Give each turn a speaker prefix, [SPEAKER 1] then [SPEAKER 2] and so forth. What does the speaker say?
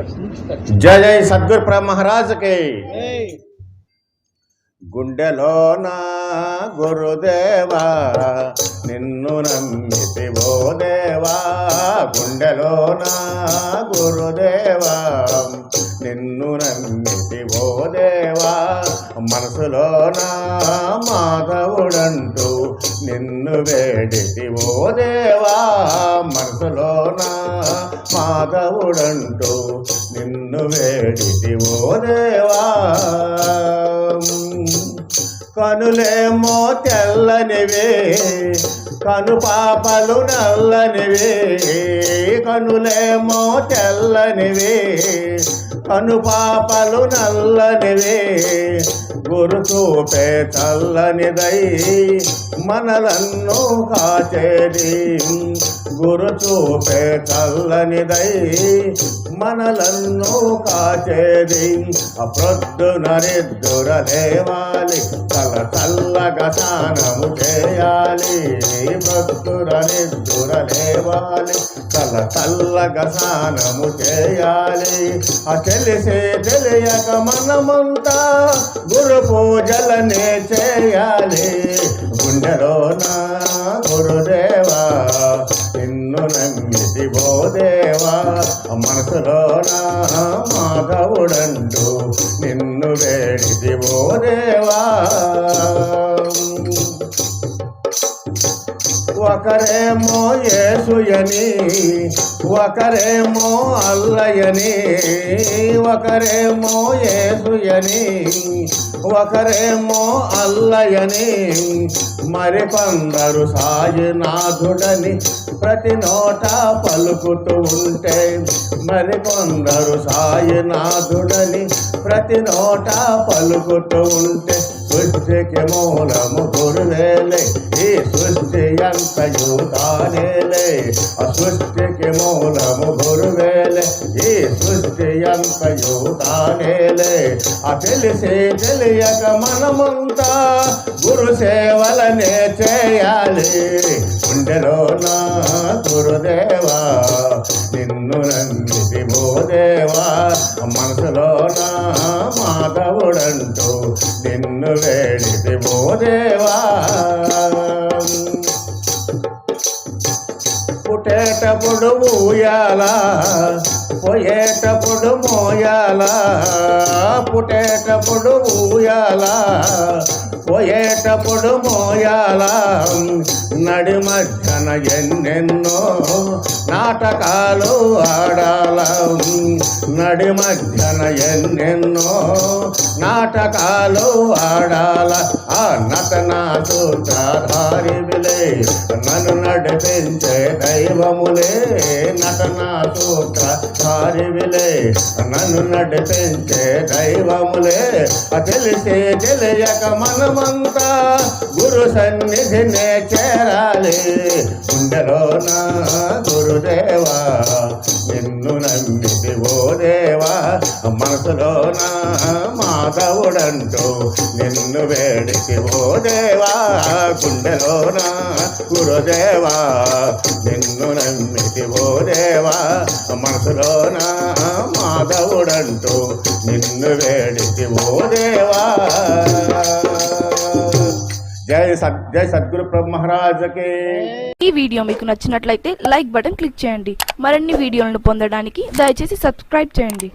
[SPEAKER 1] జయ జయ సద్గురు ప్రభు మహారాజుకి. గుండెలోన గురుదేవా నిన్ను నమ్మితి ఓ దేవా. గుండెలోన గురుదేవా నిన్ను నమ్మితి ఓ దేవా. మనసులోన మాధవుడంటూ నిన్ను వేడితి ఓ దేవా. మనసులోనా మాధవుడంటూ నిన్ను వేడిది ఓ దేవా. కనులేమో తెల్లనివే కను పాపలు నల్లనివే. కనులేమో తెల్లనివే కను పాపలు నల్లనివే. గురు చూపే చల్లనిదై మనలన్ను కాచేది. గురు చూపే చల్లనిదై మనలన్ను కాచేది. అప్రొద్దున నిద్దుర దేవాలి తల చల్లగా స్నానము చేయాలి. ప్రొద్దున నిద్దుర దేవాలి తల చల్లగా స్నానము చేయాలి. ఆ తెలిసే తెలియక మనమంతా గురు పూజలనే చేయాలి. గుండెలో గురుదేవా నిన్ను నమ్మితి దేవా. మనసులో మాధవుడండు నిన్ను వేడితి దేవా. ఒకరేమో యేసుయని ఒకరేమో అల్లయని ఒకరేమో యేసుయని ఒకరేమో అల్లయని. మరికొందరు సాయినాథుడని ప్రతి నోట పలుకుతూ ఉంటే మరి కొందరు సాయినాథుడని ప్రతి నోట పలుకుతూ ఉంటే సృష్టికి మూలము గురువేలే ఈ సృష్టి అంతయు తానేలే ఆ సృష్టికి మూలము గురువేలే ఈ సృష్టి అంతయు తానేలే ఆ తెలిసి తెలియక మనమంతా గురు సేవలనే చేయాలి. గుండెలో నా గురుదేవా నిన్ను నమ్మితి భూదేవా మనసులో నా మాధవుడంటూ నిన్ను వేడితి భూదేవా పుట్టేటప్పుడు ఊయాలా పోయేటప్పుడు మోయాలా పుట్టేటప్పుడు ఊయాలా పోయేటప్పుడు మోయాల నడి మధ్యన ఎన్నెన్నో నాటకాలు ఆడాల నడి మధ్యన ఎన్నెన్నో నాటకాలు ఆడాల. ఆ నటన సూత్రధారివిలే నన్ను నడిపించే దైవములే. నటన సూత్రధారివిలే నన్ను నడిపించే దైవములే. తెలిసే తెలియక మనమంతా గురు సన్నిధినే చేరాలి. గుండెలో గురుదేవా నిన్ను నమ్మితి ఓ దేవా. మనసులోన మాధవుడంటూ నిన్ను వేడికి ఓ దేవా. గుండెలోన గురుదేవా నిన్ను నమ్మితి ఓ దేవా. మనసులోన మాధవుడంటూ నిన్ను వేడికి ఓ దేవా. జై సద్ జై సద్గురు ప్రభు మహారాజకే.
[SPEAKER 2] ఈ వీడియో మీకు నచ్చినట్లయితే లైక్ బటన్ క్లిక్ చేయండి. మరిన్ని వీడియోలను పొందడానికి దయచేసి సబ్స్క్రైబ్ చేయండి.